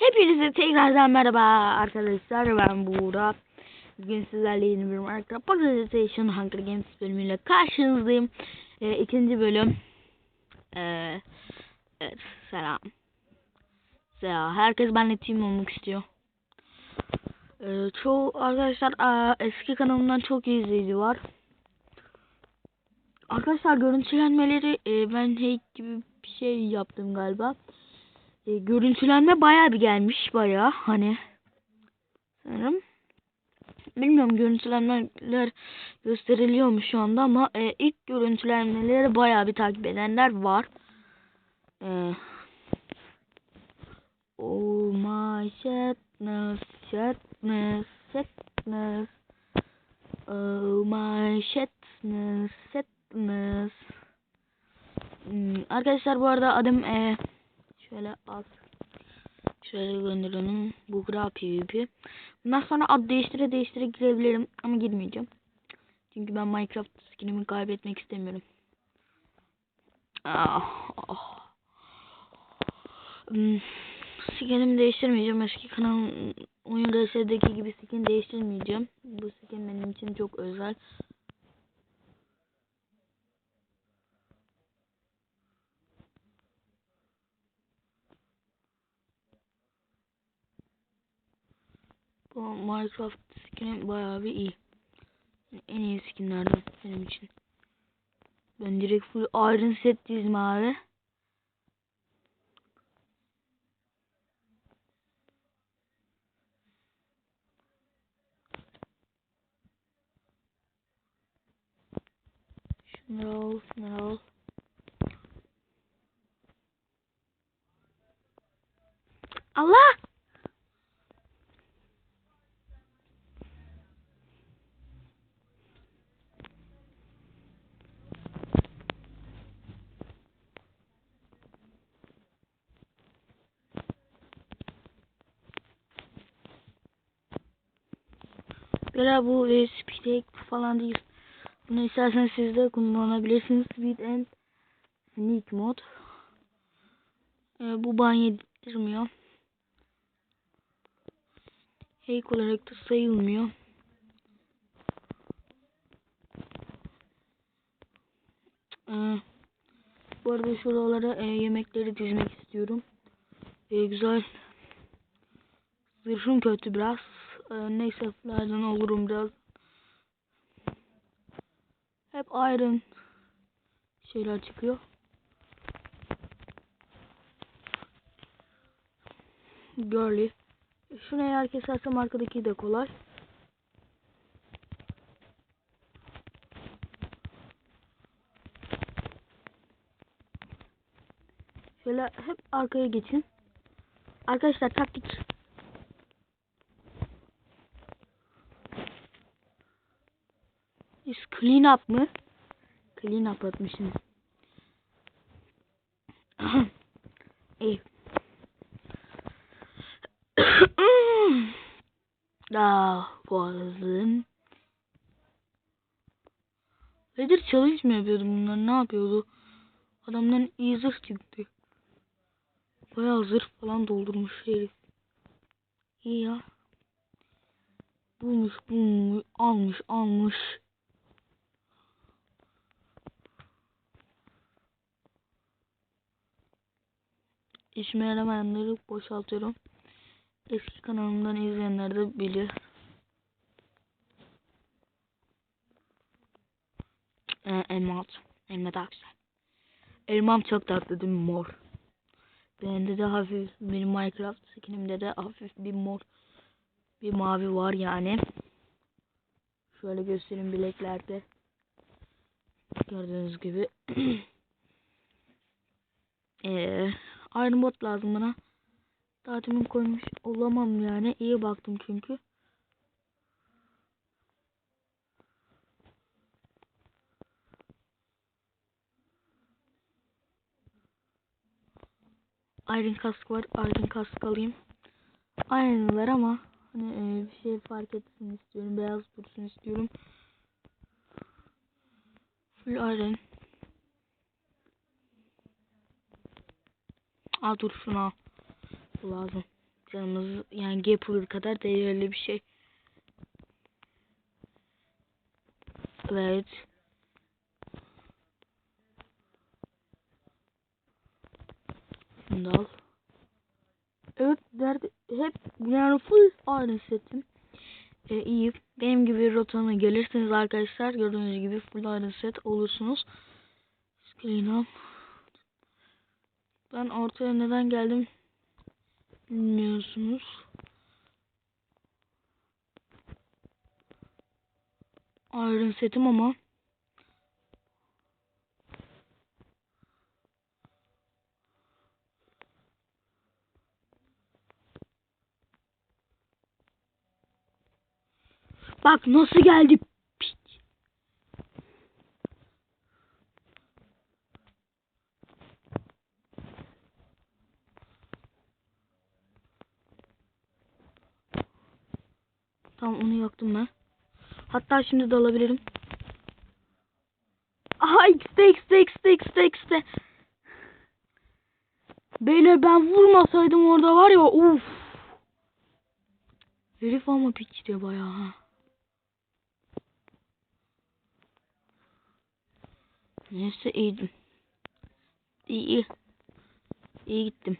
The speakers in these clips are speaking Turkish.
Hepinize tekrardan merhaba arkadaşlar ben Buğra. Bugün sizlerle yeni bir Minecraft Organization Hunger Games bölümüyle karşınızdayım. Ee, ikinci bölüm. Ee, evet selam. Selam. Herkes benimle team olmak istiyor. Ee, çoğu arkadaşlar aa, eski kanalımdan çok iyi izleyici var. Arkadaşlar görüntülenmeleri e, ben hack gibi bir şey yaptım galiba. E, görüntülenme baya bir gelmiş baya hani. Sanırım. Bilmiyorum görüntülenmeler gösteriliyor mu şu anda ama e, ilk görüntülenmeleri baya bir takip edenler var. E, oh my shitness shitness shitness Oh my shitness shitness Hmm, Arkadaşlar bu arada adım e, Şöyle az. Şöyle gra PvP. Bundan sonra ad değiştire değiştire girebilirim. Ama girmeyeceğim. Çünkü ben Minecraft skinimi kaybetmek istemiyorum. Ah, ah. Hmm, skinimi değiştirmeyeceğim. Eski kanal oyun RS'deki gibi skin değiştirmeyeceğim. Bu skin benim için çok özel. Minecraft skini bayağı bir iyi. En iyi skinlerden benim için. Ben direkt full Iron set dizdim abi. Şunları al, şunları al. Allah! Bela bu e, speed falan değil. Bunu isterseniz siz de kullanabilirsiniz. Speed and sneak mod. E, bu ban yedirmiyor. Hack olarak da sayılmıyor. E, bu arada şuralara e, yemekleri dizmek istiyorum. E, güzel. Zırhım kötü biraz. Ee, neyse nereden olurum biraz. Hep iron şeyler çıkıyor. Girly. Şunu eğer kesersem arkadaki de kolay. Şöyle hep arkaya geçin. Arkadaşlar taktik Biz clean up mı? Clean up atmışsınız. İyi. Daha boğazım. Nedir challenge mi yapıyordu bunlar? Ne yapıyordu? Adamdan iyi zırh çıktı. Bayağı zırh falan doldurmuş herif. İyi ya. Bulmuş bulmuş almış almış. İşime yaramayanları boşaltıyorum. Eski kanalımdan izleyenler de bilir. Ee, elma at. Güzel. Elmam çok tatlı değil mi? Mor. Bende de hafif benim Minecraft skinimde de hafif bir mor bir mavi var yani. Şöyle göstereyim bileklerde. Gördüğünüz gibi. Eee Iron bot lazım bana. Daha demin koymuş olamam yani. İyi baktım çünkü. Iron kask var. Iron kask alayım. Aynılar ama hani e, bir şey fark etsin istiyorum. Beyaz dursun istiyorum. Full iron. Al dur şunu. Bu lazım. Canımız yani Gapur kadar değerli bir şey. Evet. Şunu. Evet nerede hep yani full aynı setim. Ee, iyi. Benim gibi rotana gelirseniz arkadaşlar gördüğünüz gibi full aynı set olursunuz. Screen Ben ortaya neden geldim bilmiyorsunuz. Iron setim ama Bak nasıl geldi. Piç. Tamam onu yaktım ben. Hatta şimdi de alabilirim. Aha x'te x'te x'te x'te x'te. Beyler ben vurmasaydım orada var ya uf. Herif ama piçti bayağı ha. Neyse iyiydim. İyi iyi. İyi gittim.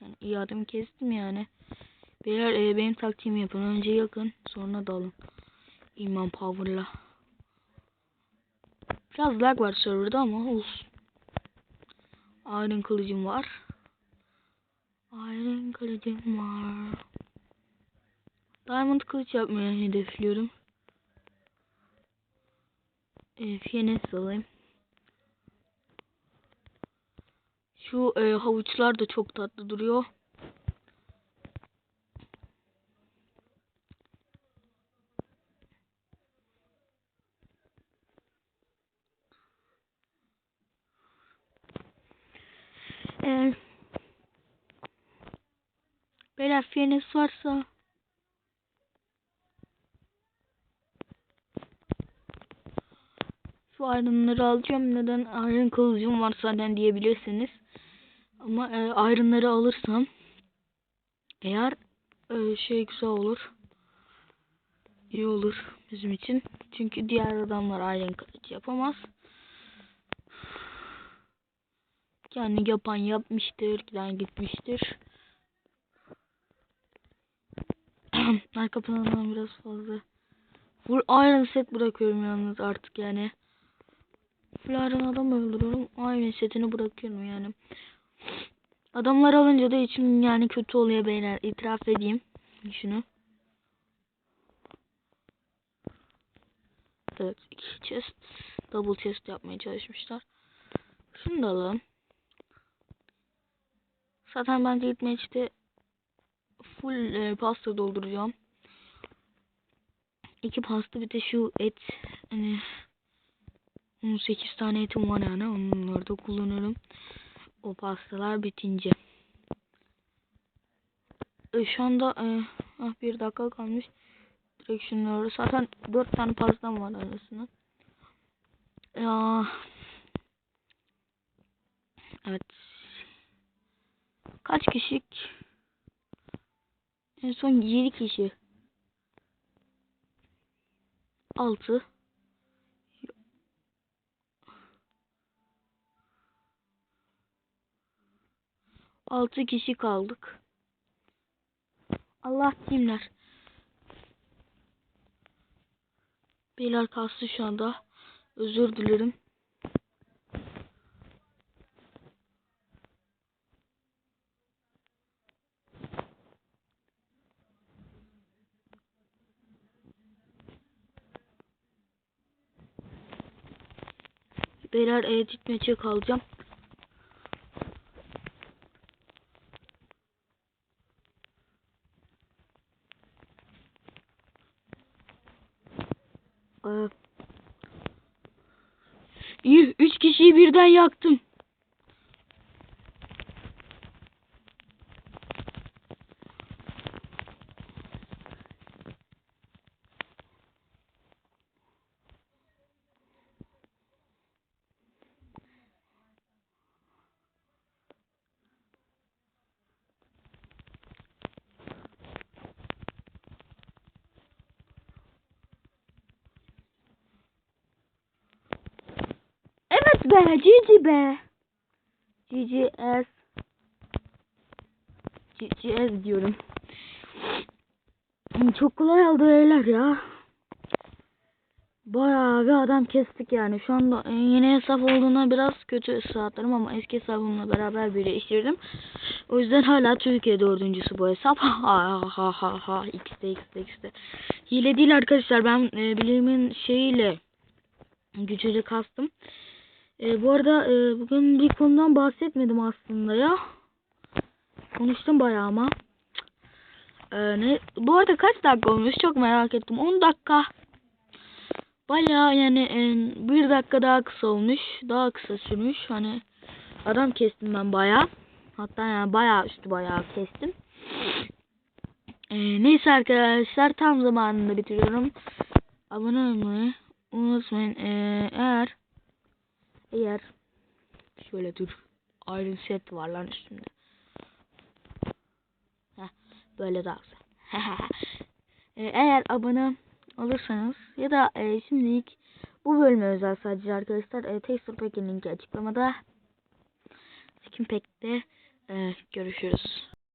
Yani iyi adım kestim yani. Beyler e, benim taktiğimi yapın. Önce yakın sonra dalın. İman power'la. Biraz lag var serverda ama olsun. Iron kılıcım var. Iron kılıcım var. Diamond kılıç yapmaya hedefliyorum. E, Fiyenes alayım. Şu e, havuçlar da çok tatlı duruyor. Eğer beyler fiyenes varsa şu ayrımları alacağım. Neden ayrım kılıcım var zaten diyebilirsiniz. Ama e, ayrımları alırsam eğer e, şey güzel olur. İyi olur bizim için. Çünkü diğer adamlar ayrım kılıç yapamaz. Yani yapan yapmıştır, giden gitmiştir. Arka planından biraz fazla. Full Iron set bırakıyorum yalnız artık yani. Full Iron adam öldürüyorum. Iron setini bırakıyorum yani. Adamlar alınca da içim yani kötü oluyor beyler. İtiraf edeyim. Şunu. Evet. iki chest. Double chest yapmaya çalışmışlar. Şunu da alalım. Zaten ben ilk maçta full e, pasta dolduracağım. İki pasta bir de şu et hani 18 tane etim var yani onları da kullanırım. O pastalar bitince. E, şu anda e, ah, bir dakika kalmış. Direkt şunları zaten 4 tane pastam var arasında. Ya Evet Kaç kişilik? En son 7 kişi. 6 6 kişi kaldık. Allah kimler? Beyler kastı şu anda. Özür dilerim. Beyler edit maçı kalacağım. Ee, üç kişiyi birden yaktım. Be, cici be. GGS. GGS diyorum. Çok kolay oldu beyler ya. Bayağı bir adam kestik yani. Şu anda yeni hesap olduğuna biraz kötü saatlerim ama eski hesabımla beraber birleştirdim. O yüzden hala Türkiye dördüncüsü bu hesap. Ha ha ha ha ha x'de x'de x'de. Hile değil arkadaşlar. Ben e, bilimin şeyiyle gücüyle kastım. E, bu arada e, bugün bir konudan bahsetmedim aslında ya. Konuştum bayağı ama. E, ne? Bu arada kaç dakika olmuş çok merak ettim. 10 dakika. Bayağı yani e, bir dakika daha kısa olmuş. Daha kısa sürmüş. Hani adam kestim ben bayağı. Hatta yani bayağı üstü bayağı kestim. E, neyse arkadaşlar tam zamanında bitiriyorum. Abone olmayı unutmayın. E, eğer eğer şöyle dur. Iron set var lan üstünde. Heh, böyle daha güzel. E, eğer abone olursanız ya da e, şimdilik bu bölüme özel sadece arkadaşlar e, Texture Pack'in linki açıklamada. Skin Pack'te e, görüşürüz.